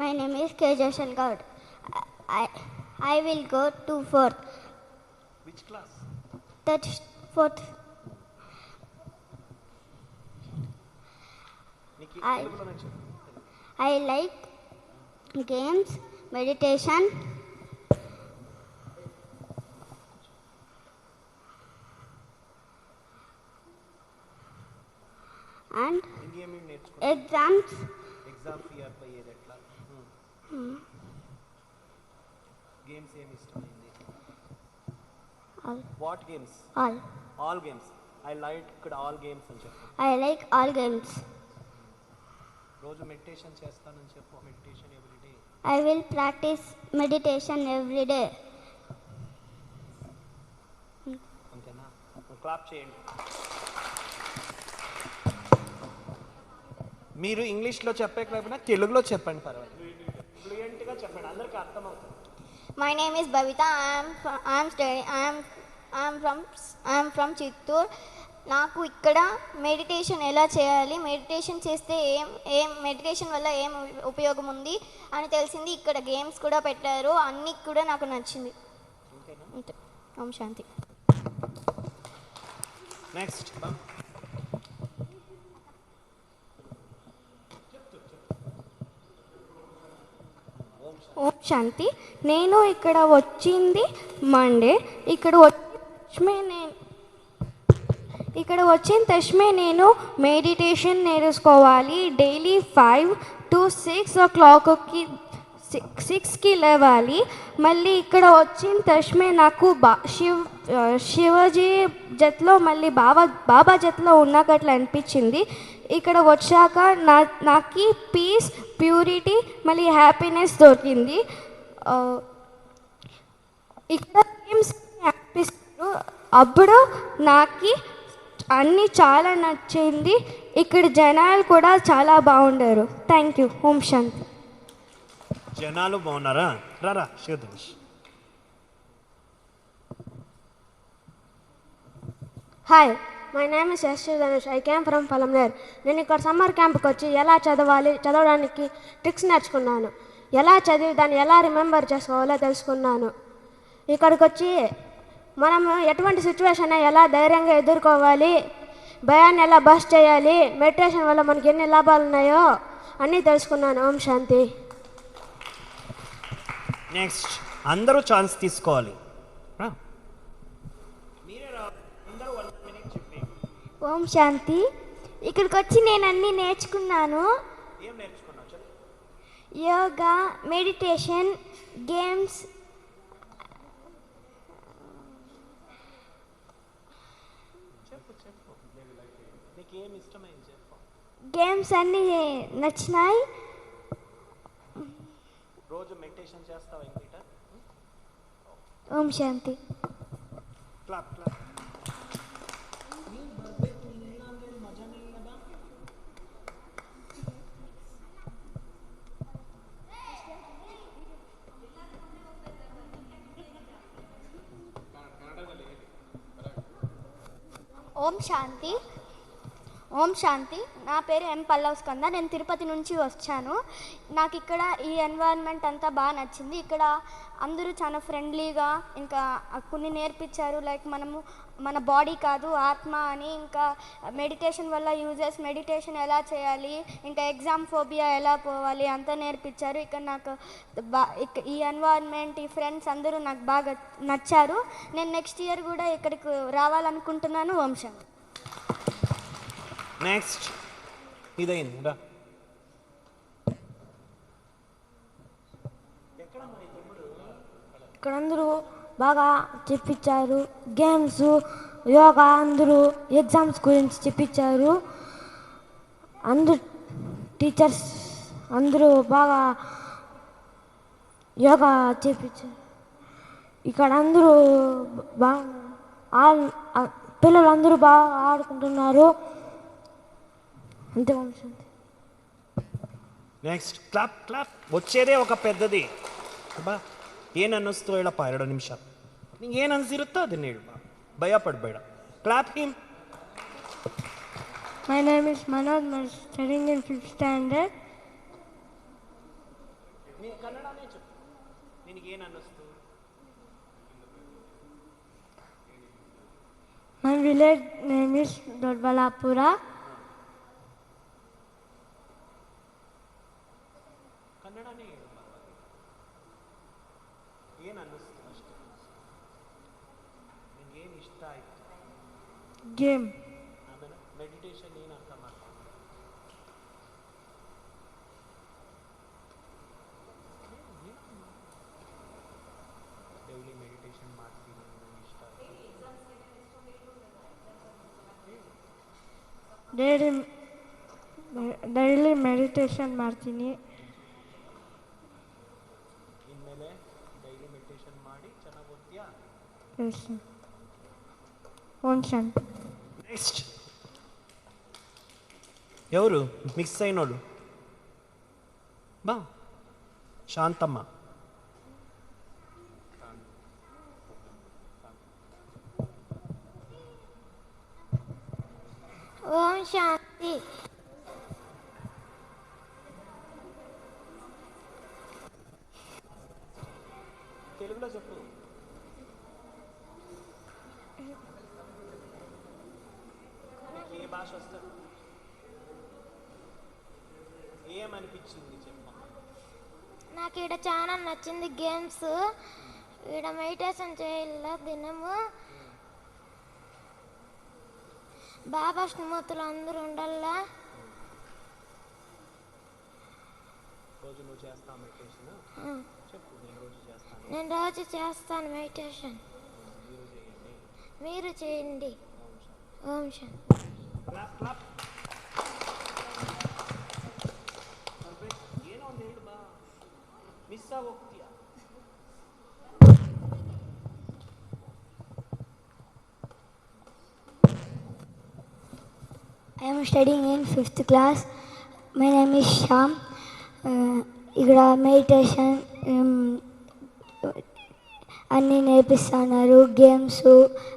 My name is Kajal Shankar. I, I will go to fourth. Which class? Third, fourth. Nikki, I, I like games, meditation. And exams. Exams games ఏమి ఇష్టమైంది All. What games all. All. Games I like ఇక్కడ all games అని చెప్పు. I like all games. రోజు meditation చేస్తానని చెప్పు. Meditation everyday I will practice meditation every day. అంతేనా? Clap చేయండి. మీరు ఇంగ్లీష్లో చెప్పలేకపోయినా తెలుగులో చెప్పండి పర్వాలేదు. చెప్పండి అందరికీ అర్థమవుతుంది. Am studying. I am I am from I am from Chittoor నాకు ఇక్కడ మెడిటేషన్ ఎలా చేయాలి? మెడిటేషన్ చేస్తే ఏం ఏం మెడిటేషన్ వల్ల ఏం ఉపయోగం ఉంది అని తెలిసింది. ఇక్కడ గేమ్స్ కూడా పెట్టారు. అన్నీ కూడా నాకు నచ్చింది. ఓం శాంతి. నెక్స్ట్ ఓం శాంతి. నేను ఇక్కడ వచ్చింది మండే. ఇక్కడ వచ్చి నేను ఇక్కడ వచ్చిన తష్మే నేను మెడిటేషన్ నేర్చుకోవాలి. డైలీ ఫైవ్ టు సిక్స్ ఓ క్లాక్కి సిక్స్కి లేవాలి. మళ్ళీ ఇక్కడ వచ్చిన తష్మే నాకు బా శివ్ శివజీ జత్లో మళ్ళీ బాబా బాబా జత్లో ఉన్నట్లు అనిపించింది. ఇక్కడ వచ్చాక నా నాకు పీస్ ప్యూరిటీ మళ్ళీ హ్యాపీనెస్ దొరికింది. ఇక్కడ గేమ్స్ అనిపిస్తారు అప్పుడు నాకు అన్నీ చాలా నచ్చింది. ఇక్కడ జనాలు కూడా చాలా బాగుండారు. థ్యాంక్ యూ ఓం శాంతి. జనాలు బాగున్నారా? రారా Shivadhanush hi my name is S Dhanush. I came from Palamaner నేను ఇక్కడ సమ్మర్ క్యాంప్కి వచ్చి ఎలా చదవాలి చదవడానికి ట్రిక్స్ నేర్చుకున్నాను. ఎలా చదివి దాన్ని ఎలా రిమెంబర్ చేసుకోవాలో తెలుసుకున్నాను. ఇక్కడికి వచ్చి మనం ఎటువంటి సిచ్యువేషన్ ఎలా ధైర్యంగా ఎదుర్కోవాలి భయాన్ని ఎలా బస్ చేయాలి మెడిటేషన్ వల్ల మనకి ఎన్ని లాభాలు ఉన్నాయో అన్నీ తెలుసుకున్నాను. ఓం శాంతి. నెక్స్ట్ అందరూ ఛాన్స్ తీసుకోవాలి. ఓం శాంతి. ఇక్కడికి వచ్చి నేను అన్నీ నేర్చుకున్నాను యోగా మెడిటేషన్ గేమ్స్ గేమ్స్ అన్నీ నచ్చినాయి. రోజు మెడిటేషన్ చేస్తావా ఇంకిట ఓం శాంతి. Clap clap. ఓం శాంతి. ఓం శాంతి. నా పేరు ఎం పల్లవ్ స్కంద. నేను తిరుపతి నుంచి వచ్చాను. నాకు ఇక్కడ ఈ ఎన్వైరన్మెంట్ అంతా బాగా నచ్చింది. ఇక్కడ అందరూ చాలా ఫ్రెండ్లీగా ఇంకా కొన్ని నేర్పించారు. లైక్ మనము మన బాడీ కాదు ఆత్మ అని ఇంకా మెడిటేషన్ వల్ల యూజెస్ మెడిటేషన్ ఎలా చేయాలి ఇంకా ఎగ్జామ్ ఫోబియా ఎలా పోవాలి అంతా నేర్పించారు. ఇక్కడ నాకు బా ఈ ఎన్వైరన్మెంట్ ఈ ఫ్రెండ్స్ అందరూ నాకు బాగా నచ్చారు. నేను నెక్స్ట్ ఇయర్ కూడా ఇక్కడికి రావాలనుకుంటున్నాను. వంశం నెక్స్ట్ ఇదైంది రా ఇక్కడ అందరూ బాగా చెప్పించారు. గేమ్స్ యోగా అందరూ ఎగ్జామ్స్ గురించి చెప్పించారు. అందరు టీచర్స్ అందరూ బాగా యోగా చేపించారు. ఇక్కడ అందరూ బాగా పిల్లలు అందరూ బాగా ఆడుకుంటున్నారు. అంతే వంశం నెక్స్ట్ క్లాప్ క్లాప్ వచ్చేదే ఒక పెద్దది ಬಾ ಏನು ಅನ್ನಿಸ್ತು ಹೇಳಪ್ಪ ಎರಡು ನಿಮಿಷ ನಿಂಗೆ ಏನು ಅನ್ಸಿರುತ್ತೋ ಅದನ್ನ ಹೇಳು ಬಾ ಭಯ ಪಡಬೇಡ clap him My name is Manoj. I'm studying in fifth standard. ಕನ್ನಡನೇ చెప్పు ನಿನಗೇನು ಅನ್ನಿಸ್ತು My village name is Dodbalapura. ಕನ್ನಡನೇ ಹೇಳು ಏನು ಅನ್ನಿಸ್ತು? ಅಷ್ಟೇ ನಿನಗೇನು ಇಷ್ಟ ಆಯಿತು? ಗೇಮ್. ಆಮೇಲೆ ಮೆಡಿಟೇಷನ್ ಏನು ಅರ್ಥ ಮಾಡ್ತೀನಿ ಡೈಲಿ ಮೆಡಿಟೇಷನ್ ಮಾಡ್ತೀನಿ ನನಗೆ ಇಷ್ಟ ಡೈಲಿ ಡೈಲಿ meditation ಮಾಡ್ತೀನಿ. Gelsin. Onçan. Next. ఎవరు మిక్స్ అయినోడు బా శాంతమ్మ ఓం శాంతి తెలుగులో చెప్పు భాష వస్తుంది ఏమనిపించింది నాకు ఇక్కడ చాలా నచ్చింది గేమ్స్. ఇక్కడ మెడిటేషన్ చేయాల దినము. బాబా స్మృతులు అందరూ ఉండాలా. రోజు నువ్వు చేస్తావు మెడిటేషన్? చెప్పు నేను రోజు చేస్తాను. నేను రోజు చేస్తాను మెడిటేషన్. మీరు చేయండి. ఓం శాంతి ಕ್ಲಾಪ್ ಕ್ಲಾಪ್ ಏನೋ ಒಂದು ಹೇಳು ಬಾ ಮಿಸ್ ಆಗಿ ಹೋಗ್ತೀಯಾ I am studying in fifth class. My name is Sham. Uh, ఇక్కడ మెడిటేషన్ అన్నీ నేర్పిస్తున్నారు గేమ్స్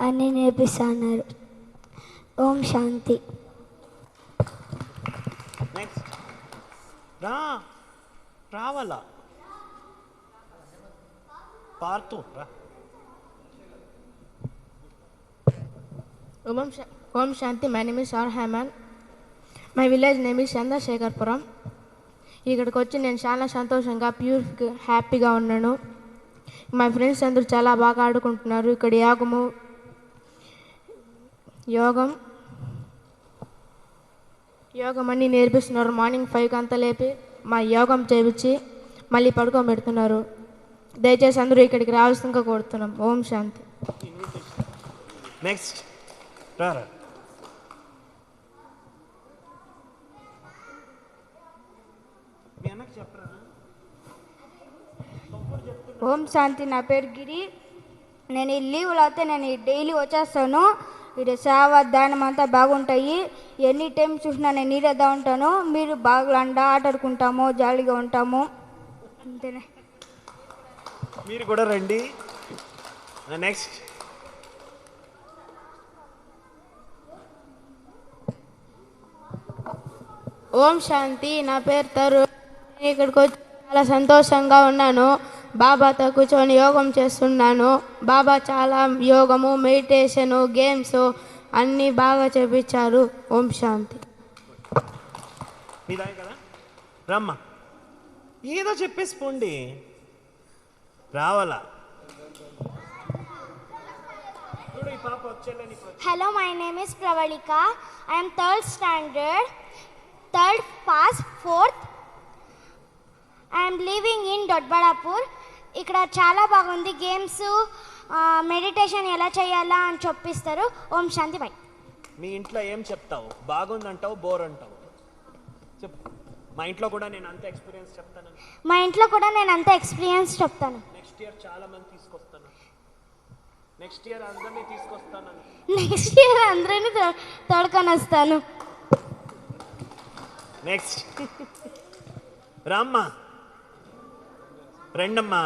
అన్నీ నేర్పిస్తున్నారు ఓం శాంతి. నెక్స్ట్ రా రావాలా? పార్తు రా. Om, Sha- Om Shanti, my name is Sar Haman. My village name is చంద్రశేఖర్పురం ఇక్కడికి వచ్చి నేను చాలా సంతోషంగా ప్యూర్ హ్యాపీగా ఉన్నాను. మా ఫ్రెండ్స్ అందరూ చాలా బాగా ఆడుకుంటున్నారు. ఇక్కడ యోగము యోగం యోగం అన్నీ నేర్పిస్తున్నారు. మార్నింగ్ ఫైవ్కి అంతా లేపి మా యోగం చేపించి మళ్ళీ పడుకోబెడుతున్నారు దయచేసి అందరూ ఇక్కడికి రావాల్సిందిగా కోరుతున్నాం. ఓం శాంతి. నెక్స్ట్ ఓం శాంతి. నా పేరు గిరి. నేను ఈ లీవ్లో అయితే నేను డైలీ వచ్చేస్తాను. ఇది సేవ దానం అంతా బాగుంటాయి. ఎనీ టైం చూసినా నేను నీరేదా ఉంటాను. మీరు బాగా అండ ఆట ఆడుకుంటాము జాలీగా ఉంటాము. అంతేనే. మీరు కూడా రండి. నెక్స్ట్ ఓం శాంతి. నా పేరు తరుణ్ నేను ఇక్కడికి వచ్చి చాలా సంతోషంగా ఉన్నాను. బాబాతో కూర్చొని యోగం చేస్తున్నాను. బాబా చాలా యోగము మెడిటేషను గేమ్స్ అన్నీ బాగా చెప్పించారు ఓం శాంతి. రమ్మా. ఏదో చెప్పేసి పోండి రావాలా hello my name is Pravalika I'm third standard third pass fourth I'm living in Doddaballapur ఇక్కడ చాలా బాగుంది. గేమ్స్ మెడి మెడిటేషన్ ఎలా చేయాలా అని చెప్పిస్తారు. ఓం శాంతి బై. మీ ఇంట్లో ఏం చెప్తావు? బాగుందంటావు బోర్ అంటావు చెప్పు. మా ఇంట్లో కూడా నేను అంత ఎక్స్పీరియన్స్ చెప్తాను. మా ఇంట్లో కూడా నేను అంత ఎక్స్పీరియన్స్ చెప్తాను. నెక్స్ట్ ఇయర్ చాలా మంది తీసుకొస్తాను. నెక్స్ట్ ఇయర్ అందరినీ తీసుకొస్తాను. నెక్స్ట్ ఇయర్ అందరినీ తోడుకొని వస్తాను నెక్స్ట్ రామ్మా. రండమ్మా.